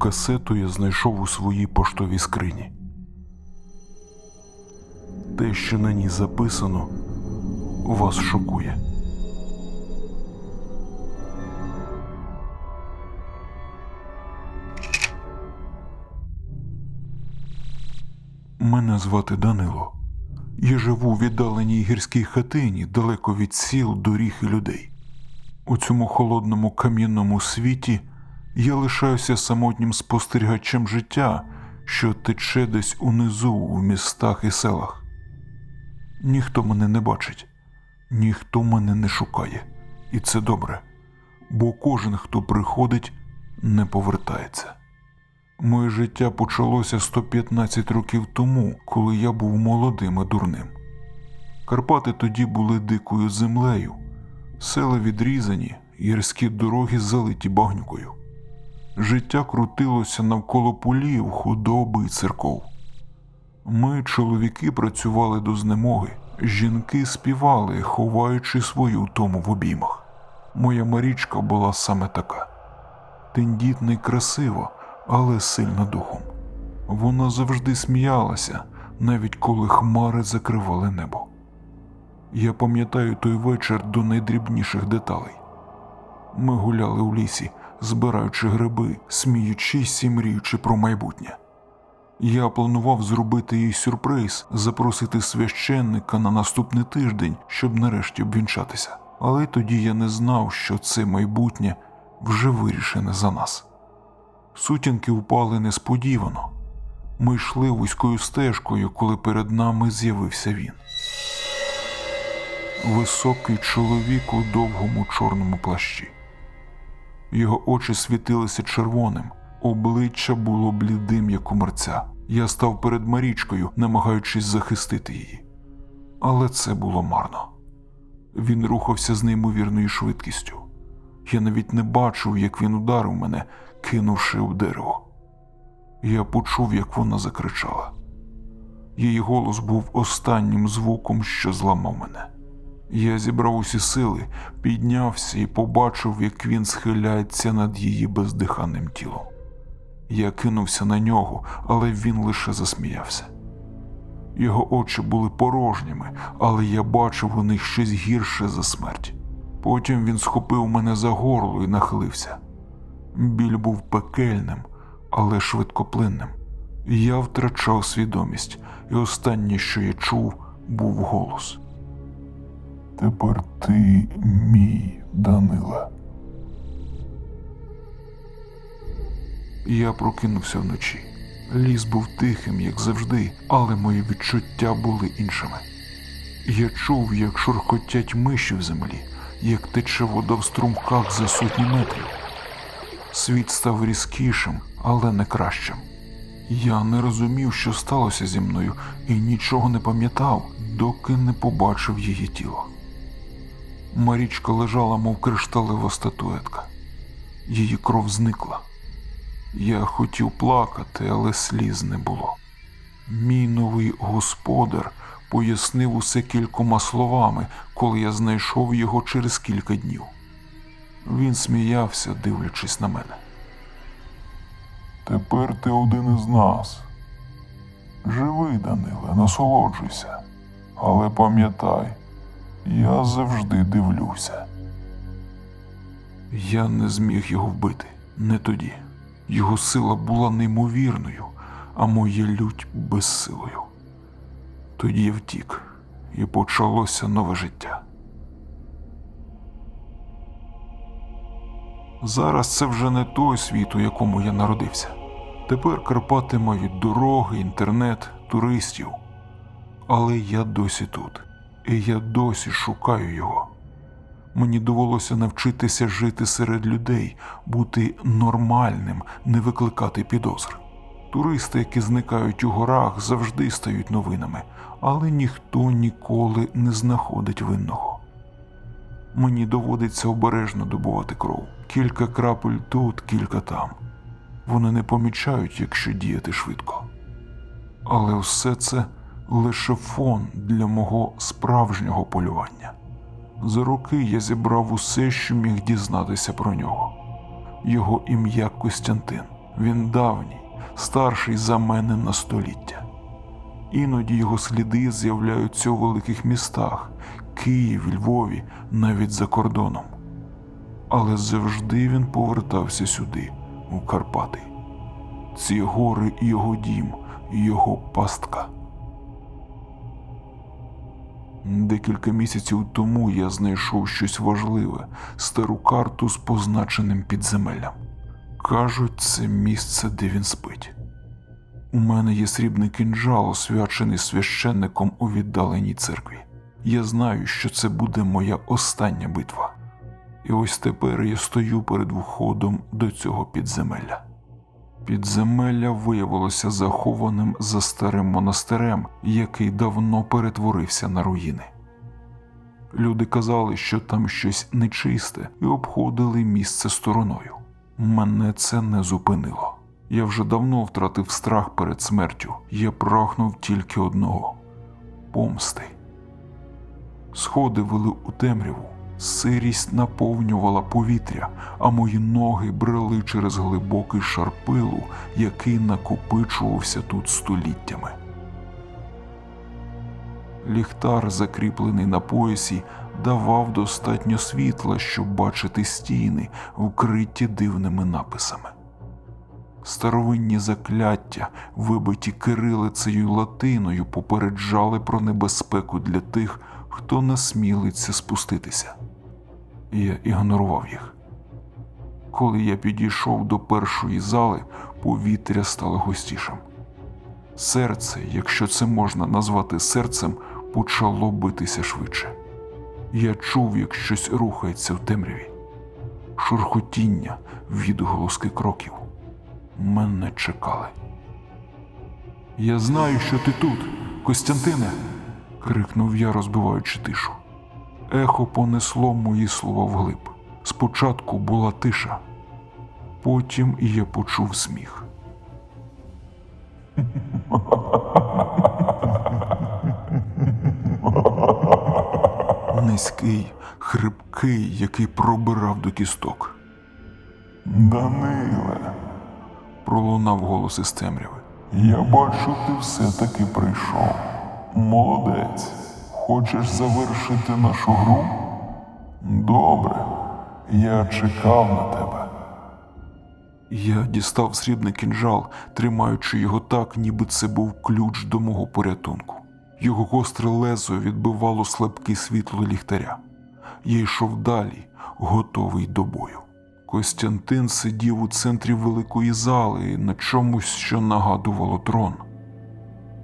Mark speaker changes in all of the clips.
Speaker 1: Касету я знайшов у своїй поштовій скрині. Те, що на ній записано, вас шокує. Мене звати Данило. Я живу в віддаленій гірській хатині далеко від сіл, доріг і людей. У цьому холодному кам'яному світі я лишаюся самотнім спостерігачем життя, що тече десь унизу в містах і селах. Ніхто мене не бачить, ніхто мене не шукає, і це добре, бо кожен, хто приходить, не повертається. Моє життя почалося 115 років тому, коли я був молодим і дурним. Карпати тоді були дикою землею, села відрізані, гірські дороги залиті багнюкою. Життя крутилося навколо полів, худоби і церков. Ми, чоловіки, працювали до знемоги, жінки співали, ховаючи свою втому в обіймах. Моя Марічка була саме така тендітна й красива, але сильна духом. Вона завжди сміялася, навіть коли хмари закривали небо. Я пам'ятаю той вечір до найдрібніших деталей. Ми гуляли у лісі, збираючи гриби, сміючись і мріючи про майбутнє. Я планував зробити їй сюрприз, запросити священника на наступний тиждень, щоб нарешті обвінчатися. Але тоді я не знав, що це майбутнє вже вирішене за нас. Сутінки впали несподівано. Ми йшли вузькою стежкою, коли перед нами з'явився він. Високий чоловік у довгому чорному плащі. Його очі світилися червоним, обличчя було блідим, як у мерця. Я став перед Марічкою, намагаючись захистити її. Але це було марно. Він рухався з неймовірною швидкістю. Я навіть не бачив, як він ударив мене, кинувши в дерево. Я почув, як вона закричала. Її голос був останнім звуком, що зламав мене. Я зібрав усі сили, піднявся і побачив, як він схиляється над її бездиханним тілом. Я кинувся на нього, але він лише засміявся. Його очі були порожніми, але я бачив у них щось гірше за смерть. Потім він схопив мене за горло і нахилився. Біль був пекельним, але швидкоплинним. Я втрачав свідомість, і останнє, що я чув, був голос. Тепер ти мій, Данила. Я прокинувся вночі. Ліс був тихим, як завжди, але мої відчуття були іншими. Я чув, як шурхотять миші в землі, як тече вода в струмках за сотні метрів. Світ став різкішим, але не кращим. Я не розумів, що сталося зі мною, і нічого не пам'ятав, доки не побачив її тіло. Марічка лежала, мов кришталева статуетка. Її кров зникла. Я хотів плакати, але сліз не було. Мій новий господар пояснив усе кількома словами, коли я знайшов його через кілька днів. Він сміявся, дивлячись на мене. Тепер ти один із нас. Живи, Даниле, насолоджуйся. Але пам'ятай, я завжди дивлюся. Я не зміг його вбити, не тоді. Його сила була неймовірною, а моя лють безсилою. Тоді я втік, і почалося нове життя. Зараз це вже не той світ, у якому я народився. Тепер Карпати мають дороги, інтернет, туристів. Але я досі тут, і я досі шукаю його. Мені довелося навчитися жити серед людей, бути нормальним, не викликати підозр. Туристи, які зникають у горах, завжди стають новинами, але ніхто ніколи не знаходить винного. Мені доводиться обережно добувати кров. Кілька крапель тут, кілька там. Вони не помічають, якщо діяти швидко. Але все це лише фон для мого справжнього полювання. За роки я зібрав усе, що міг дізнатися про нього. Його ім'я Костянтин. Він давній, старший за мене на століття. Іноді його сліди з'являються у великих містах Києві, Львові, навіть за кордоном. Але завжди він повертався сюди, у Карпати. Ці гори його дім, його пастка. Декілька місяців тому я знайшов щось важливе стару карту з позначеним підземеллям. Кажуть, це місце, де він спить. У мене є срібний кинджал, освячений священником у віддаленій церкві. Я знаю, що це буде моя остання битва. І ось тепер я стою перед входом до цього підземелля. Підземелля виявилося захованим за старим монастирем, який давно перетворився на руїни. Люди казали, що там щось нечисте, і обходили місце стороною. Мене це не зупинило. Я вже давно втратив страх перед смертю. Я прагнув тільки одного помсти. Сходи вели у темряву, сирість наповнювала повітря, а мої ноги брели через глибокий шар пилу, який накопичувався тут століттями. Ліхтар, закріплений на поясі, давав достатньо світла, щоб бачити стіни, вкриті дивними написами. Старовинні закляття, вибиті кирилицею й латиною, попереджали про небезпеку для тих, хто насмілиться спуститися. Я ігнорував їх. Коли я підійшов до першої зали, повітря стало густішим. Серце, якщо це можна назвати серцем, почало битися швидше. Я чув, як щось рухається в темряві, шурхотіння, відголоски кроків. Мене чекали. Я знаю, що ти тут, Костянтине. крикнув я, розбиваючи тишу. Ехо понесло мої слова вглиб. Спочатку була тиша, потім і я почув сміх. Низький, хрипкий, який пробирав до кісток.
Speaker 2: Даниле,
Speaker 1: Пролунав голос із темряви.
Speaker 2: я бачу, ти все-таки прийшов. Молодець. Хочеш завершити нашу гру? Добре. Я чекав на тебе.
Speaker 1: Я дістав срібний кінжал, тримаючи його так, ніби це був ключ до мого порятунку. Його гостре лезо відбивало слабке світло ліхтаря. Я йшов далі, готовий до бою. Костянтин сидів у центрі великої зали на чомусь, що нагадувало трон.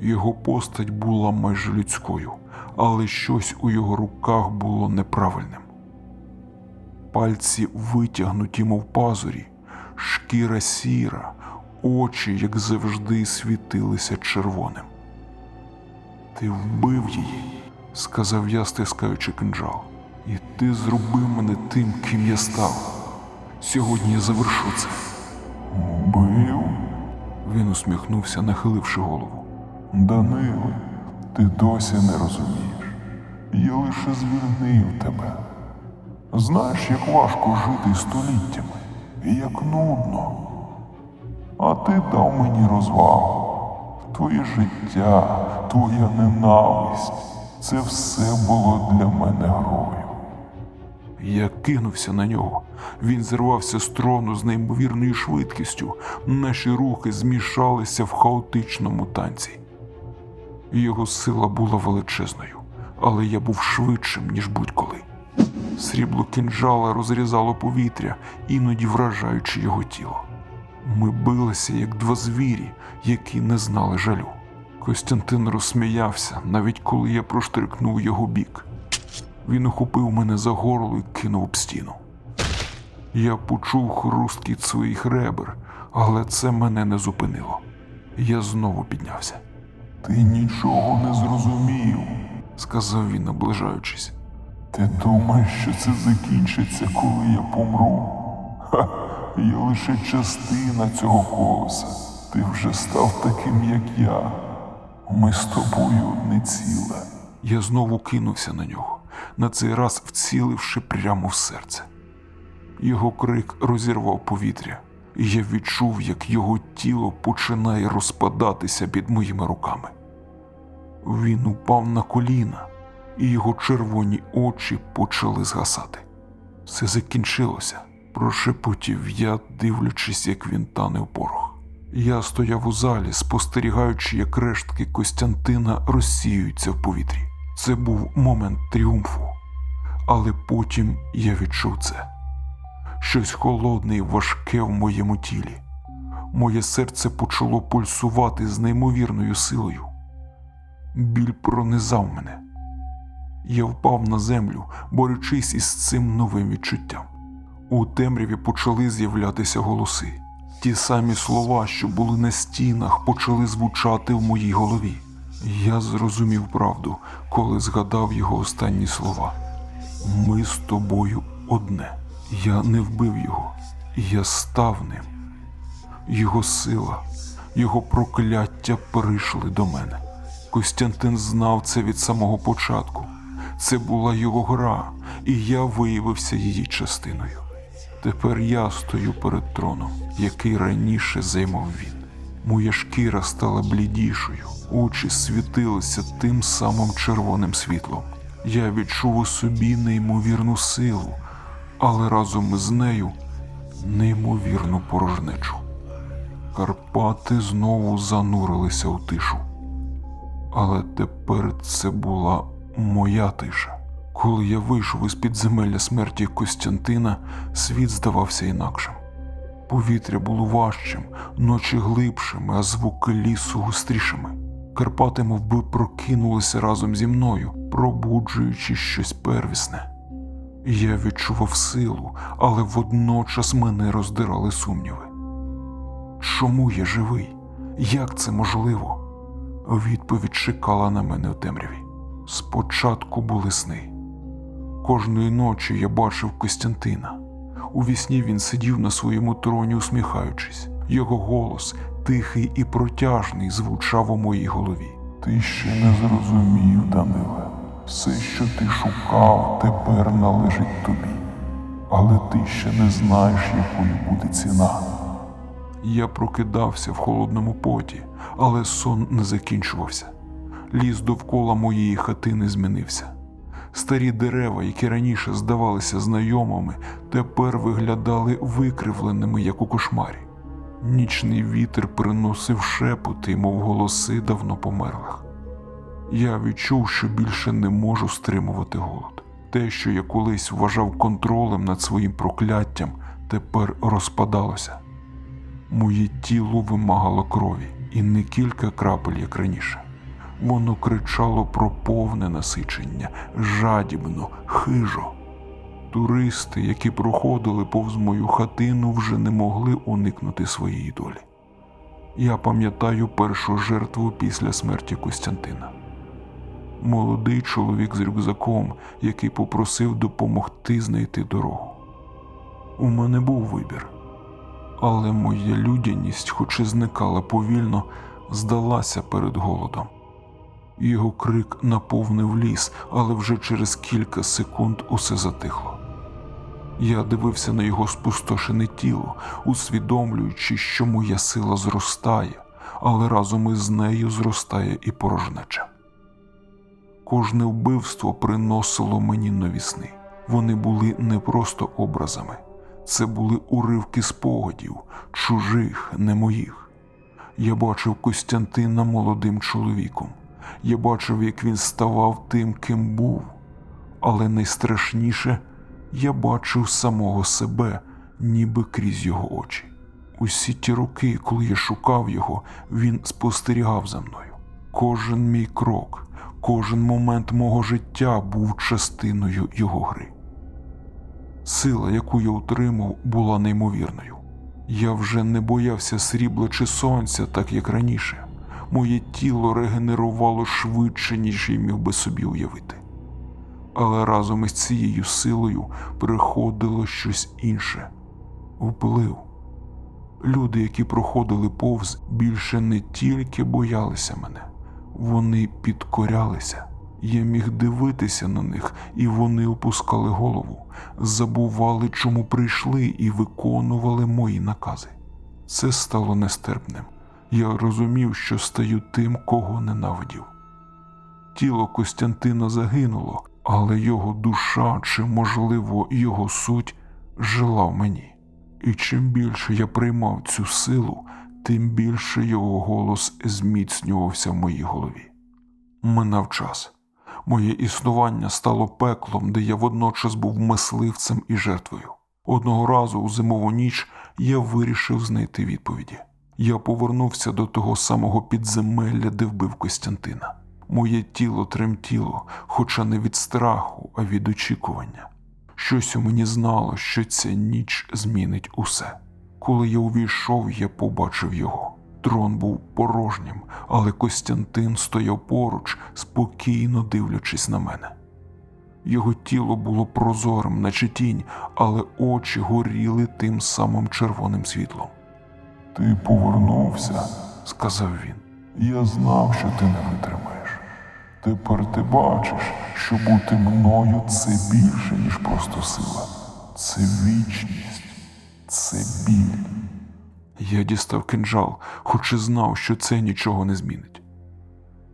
Speaker 1: Його постать була майже людською, але щось у його руках було неправильним. Пальці витягнуті, мов пазурі, шкіра сіра, очі, як завжди, світилися червоним. Ти вбив її, сказав я, стискаючи кинджал. І ти зробив мене тим, ким я став. Сьогодні я завершу це.
Speaker 2: Бив?
Speaker 1: Він усміхнувся, нахиливши голову.
Speaker 2: Даниле, ти досі не розумієш. Я лише звільнив тебе. Знаєш, як важко жити століттями, і як нудно. А ти дав мені розвагу. Твоє життя, твоя ненависть це все було для мене грою.
Speaker 1: Я кинувся на нього. Він зірвався з трону з неймовірною швидкістю. Наші рухи змішалися в хаотичному танці. Його сила була величезною, але я був швидшим, ніж будь-коли. Срібло кінжала розрізало повітря, іноді вражаючи його тіло. Ми билися, як два звірі, які не знали жалю. Костянтин розсміявся, навіть коли я проштрикнув його бік. Він ухопив мене за горло і кинув об стіну. Я почув хрусткіт своїх ребер, але це мене не зупинило. Я знову піднявся,
Speaker 2: Ти нічого не зрозумів.
Speaker 1: сказав він, наближаючись.
Speaker 2: Ти думаєш, що це закінчиться, коли я помру? Ха, я лише частина цього колеса. Ти вже став таким, як я. Ми з тобою одне ціле.
Speaker 1: Я знову кинувся на нього, на цей раз вціливши прямо в серце. Його крик розірвав повітря. Я відчув, як його тіло починає розпадатися під моїми руками. Він упав на коліна, і його червоні очі почали згасати. Все закінчилося, прошепотів я, дивлячись, як він тане в порох. Я стояв у залі, спостерігаючи, як рештки Костянтина розсіюються в повітрі. Це був момент тріумфу. Але потім я відчув це щось холодне і важке в моєму тілі. Моє серце почало пульсувати з неймовірною силою. Біль пронизав мене. Я впав на землю, борючись із цим новим відчуттям. У темряві почали з'являтися голоси. Ті самі слова, що були на стінах, почали звучати в моїй голові. Я зрозумів правду, коли згадав його останні слова. Ми з тобою одне. Я не вбив його, я став ним. Його сила, його прокляття прийшли до мене. Костянтин знав це від самого початку. Це була його гра, і я виявився її частиною. Тепер я стою перед троном, який раніше займав він. Моя шкіра стала блідішою, очі світилися тим самим червоним світлом. Я відчув у собі неймовірну силу, але разом з нею неймовірну порожнечу. Карпати знову занурилися у тишу. Але тепер це була моя тиша. Коли я вийшов із підземелля смерті Костянтина, світ здавався інакшим. Повітря було важчим, ночі глибшими, а звуки лісу густрішими. Карпати мов би, прокинулися разом зі мною, пробуджуючи щось первісне. Я відчував силу, але водночас мене роздирали сумніви. Чому я живий? Як це можливо? Відповідь чекала на мене у темряві. Спочатку були сни. Кожної ночі я бачив Костянтина. У вісні він сидів на своєму троні, усміхаючись. Його голос, тихий і протяжний, звучав у моїй голові.
Speaker 2: Ти ще не зрозумів, Даниле. Все, що ти шукав, тепер належить тобі. Але ти ще не знаєш, якою буде ціна.
Speaker 1: Я прокидався в холодному поті, але сон не закінчувався. Ліс довкола моєї хатини змінився. Старі дерева, які раніше здавалися знайомими, тепер виглядали викривленими, як у кошмарі. Нічний вітер приносив шепоти, мов голоси давно померлих. Я відчув, що більше не можу стримувати голод. Те, що я колись вважав контролем над своїм прокляттям, тепер розпадалося. Моє тіло вимагало крові, і не кілька крапель, як раніше. Воно кричало про повне насичення, жадібно, хижо. Туристи, які проходили повз мою хатину, вже не могли уникнути своєї долі. Я пам'ятаю першу жертву після смерті Костянтина. Молодий чоловік з рюкзаком, який попросив допомогти знайти дорогу. У мене був вибір, але моя людяність, хоч і зникала повільно, здалася перед голодом. Його крик наповнив ліс, але вже через кілька секунд усе затихло. Я дивився на його спустошене тіло, усвідомлюючи, що моя сила зростає, але разом із нею зростає і порожнеча. Кожне вбивство приносило мені нові сни. Вони були не просто образами, це були уривки спогадів, чужих, не моїх. Я бачив Костянтина молодим чоловіком. Я бачив, як він ставав тим, ким був. Але найстрашніше я бачив самого себе, ніби крізь його очі. Усі ті роки, коли я шукав його, він спостерігав за мною. Кожен мій крок, кожен момент мого життя був частиною його гри. Сила, яку я отримав, була неймовірною. Я вже не боявся срібла чи сонця, так як раніше. Моє тіло регенерувало швидше, ніж я міг би собі уявити. Але разом із цією силою приходило щось інше вплив. Люди, які проходили повз, більше не тільки боялися мене, вони підкорялися. Я міг дивитися на них, і вони опускали голову, забували, чому прийшли, і виконували мої накази. Це стало нестерпним. Я розумів, що стаю тим, кого ненавидів. Тіло Костянтина загинуло, але його душа чи, можливо, його суть жила в мені. І чим більше я приймав цю силу, тим більше його голос зміцнювався в моїй голові. Минав час. Моє існування стало пеклом, де я водночас був мисливцем і жертвою. Одного разу у зимову ніч я вирішив знайти відповіді. Я повернувся до того самого підземелля, де вбив Костянтина. Моє тіло тремтіло, хоча не від страху, а від очікування. Щось у мені знало, що ця ніч змінить усе. Коли я увійшов, я побачив його. Трон був порожнім, але Костянтин стояв поруч, спокійно дивлячись на мене. Його тіло було прозорим, наче тінь, але очі горіли тим самим червоним світлом,
Speaker 2: Ти повернувся.
Speaker 1: сказав він.
Speaker 2: Я знав, що ти не витримаєш. Тепер ти бачиш, що бути мною це більше, ніж просто сила. Це вічність, це біль.
Speaker 1: Я дістав кинджал, хоч і знав, що це нічого не змінить.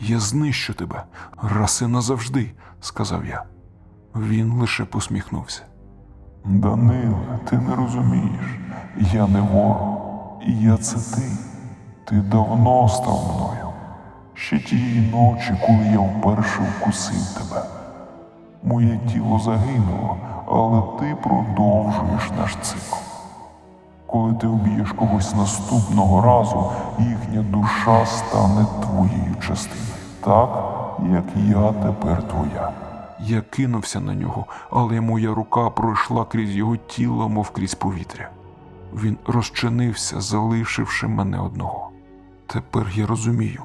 Speaker 1: Я знищу тебе раз і назавжди, сказав я. Він лише посміхнувся.
Speaker 2: Даниле, ти не розумієш. Я не ворог. Я це ти. Ти давно став мною. Ще тієї ночі, коли я вперше вкусив тебе. Моє тіло загинуло, але ти продовжуєш наш цикл. Коли ти вб'єш когось наступного разу, їхня душа стане твоєю частиною, так як я тепер твоя.
Speaker 1: Я кинувся на нього, але моя рука пройшла крізь його тіло, мов крізь повітря. Він розчинився, залишивши мене одного. Тепер я розумію,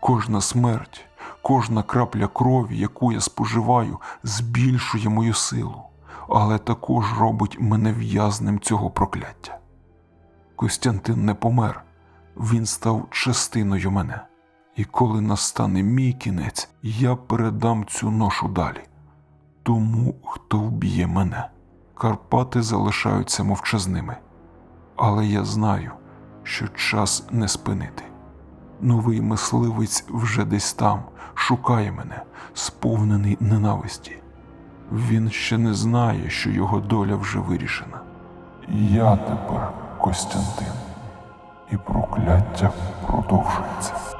Speaker 1: кожна смерть, кожна крапля крові, яку я споживаю, збільшує мою силу, але також робить мене в'язнем цього прокляття. Костянтин не помер, він став частиною мене. І коли настане мій кінець, я передам цю ношу далі. Тому, хто вб'є мене. Карпати залишаються мовчазними. Але я знаю, що час не спинити. Новий мисливець вже десь там шукає мене, сповнений ненависті. Він ще не знає, що його доля вже вирішена.
Speaker 2: Я тепер Костянтин, і прокляття продовжується.